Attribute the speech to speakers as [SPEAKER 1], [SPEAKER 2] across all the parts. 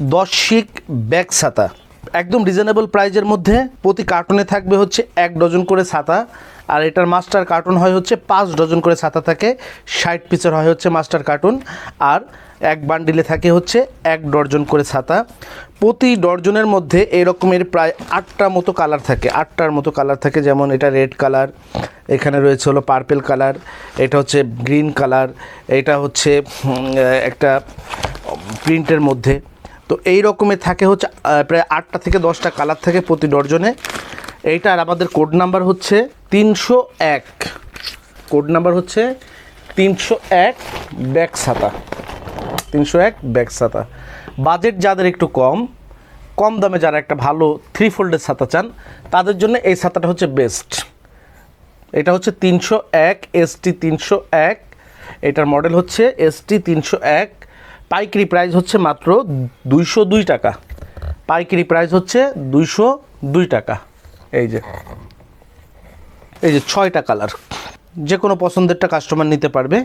[SPEAKER 1] দশ শিক ব্যাগ ছাতা। একদম রিজনেবল প্রাইজের মধ্যে প্রতি কার্টুনে থাকবে হচ্ছে এক ডজন করে ছাতা। আর এটার মাস্টার কার্টুন হয় হচ্ছে পাঁচ ডজন করে ছাতা থাকে। ষাট পিসের হয় হচ্ছে মাস্টার কার্টুন আর এক বান্ডিলে থাকে হচ্ছে এক ডর্জন করে ছাতা। প্রতি ডর্জনের মধ্যে এরকমের প্রায় আটটা মতো কালার থাকে। আটটার মতো কালার থাকে। যেমন এটা রেড কালার এখানে রয়েছে হলো পার্পেল কালার এটা হচ্ছে গ্রিন কালার এটা হচ্ছে একটা প্রিন্টের মধ্যে। তো এই রকমের থাকে হচ্ছে প্রায় আটটা থেকে দশটা কালার থাকে প্রতি ডর্জনে। এইটার আমাদের কোড নাম্বার হচ্ছে তিনশো এক। কোড নাম্বার হচ্ছে তিনশো এক ব্যাগ ছাতা। তিনশো এক ব্যাগ ছাতা। বাজেট যাদের একটু কম কম দামে যারা একটা ভালো থ্রি ফোল্ডের ছাতা চান, তাদের জন্য এই ছাতাটা হচ্ছে বেস্ট এটা হচ্ছে তিনশো এক এসটি তিনশো এক। এটার মডেল হচ্ছে এসটি তিনশো এক। পাইকারি প্রাইস হচ্ছে মাত্র দুইশো দুই টাকা। পাইকারি প্রাইস হচ্ছে দুইশো দুই টাকা। এই যে এই যে ছয়টা কালার। যে কোনো পছন্দেরটা কাস্টমার নিতে পারবে।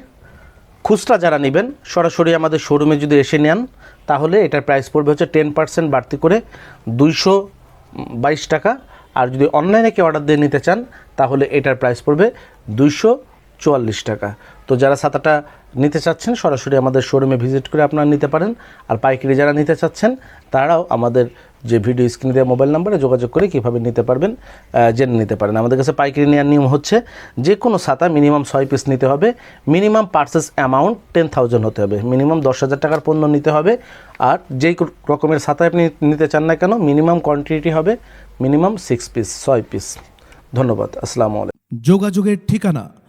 [SPEAKER 1] খুচরা যারা নেবেন, সরাসরি আমাদের শোরুমে যদি এসে নেন, তাহলে এটার প্রাইস পড়বে হচ্ছে টেন পার্সেন্ট বাড়তি করে দুইশো বাইশ টাকা। আর যদি অনলাইনে কেউ অর্ডার দিয়ে নিতে চান, তাহলে এটার প্রাইস পড়বে দুইশো চুয়াল্লিশ টাকা। তো যারা ছাতাটা নিতে চাচ্ছেন, সরাসরি আমাদের শোরুমে ভিজিট করে আপনারা নিতে পারেন। আর পাইকারি যারা নিতে চাচ্ছেন, তারাও আমাদের যে ভিডিও স্ক্রিনে দেওয়া মোবাইল নাম্বারে যোগাযোগ করে কীভাবে নিতে পারবেন জেনে নিতে পারেন। আমাদের কাছে পাইকারি নেওয়ার নিয়ম হচ্ছে, যে কোনো ছাতা মিনিমাম ছয় পিস নিতে হবে minimum purchase amount ten thousand হতে হবে। মিনিমাম দশ হাজার টাকার পণ্য নিতে হবে। আর যেই রকমের ছাতা আপনি নিতে চান না কেন মিনিমাম কোয়ান্টিটি হবে মিনিমাম সিক্স পিস ছয় পিস ধন্যবাদ, আসসালামু আলাইকুম।
[SPEAKER 2] যোগাযোগের ঠিকানা